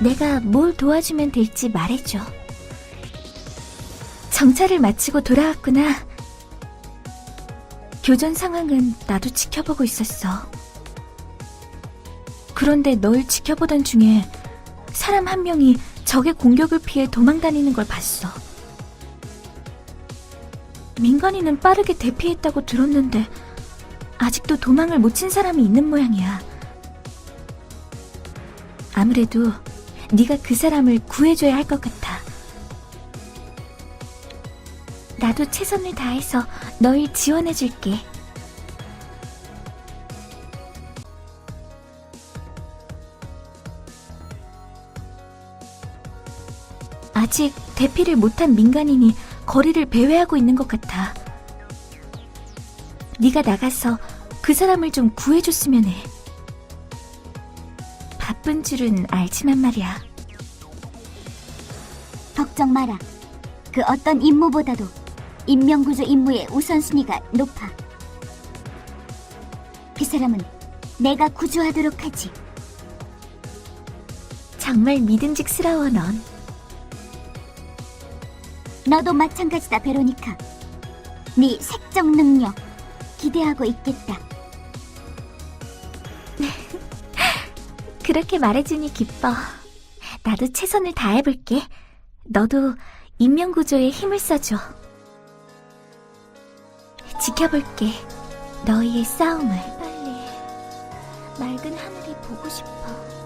내가 뭘 도와주면 될지 말해줘. 정찰을 마치고 돌아왔구나. 교전 상황은 나도 지켜보고 있었어. 그런데 널 지켜보던 중에 사람 한 명이 적의 공격을 피해 도망다니는 걸 봤어. 민간인은 빠르게 대피했다고 들었는데 아직도 도망을 못 친 사람이 있는 모양이야. 아무래도 네가 그 사람을 구해줘야 할 것 같아. 나도 최선을 다해서 널 지원해줄게. 아직 대피를 못한 민간인이 거리를 배회하고 있는 것 같아. 네가 나가서 그 사람을 좀 구해줬으면 해. 바쁜 줄은 알지만 말이야. 걱정 마라. 그 어떤 임무보다도 인명구조 임무의 우선순위가 높아. 그 사람은 내가 구조하도록 하지. 정말 믿음직스러워 넌. 너도 마찬가지다, 베로니카. 네 색적 능력 기대하고 있겠다. 그렇게 말해주니 기뻐. 나도 최선을 다해볼게. 너도 인명구조에 힘을 써줘. 지켜볼게. 너희의 싸움을. 빨리 맑은 하늘이 보고 싶어.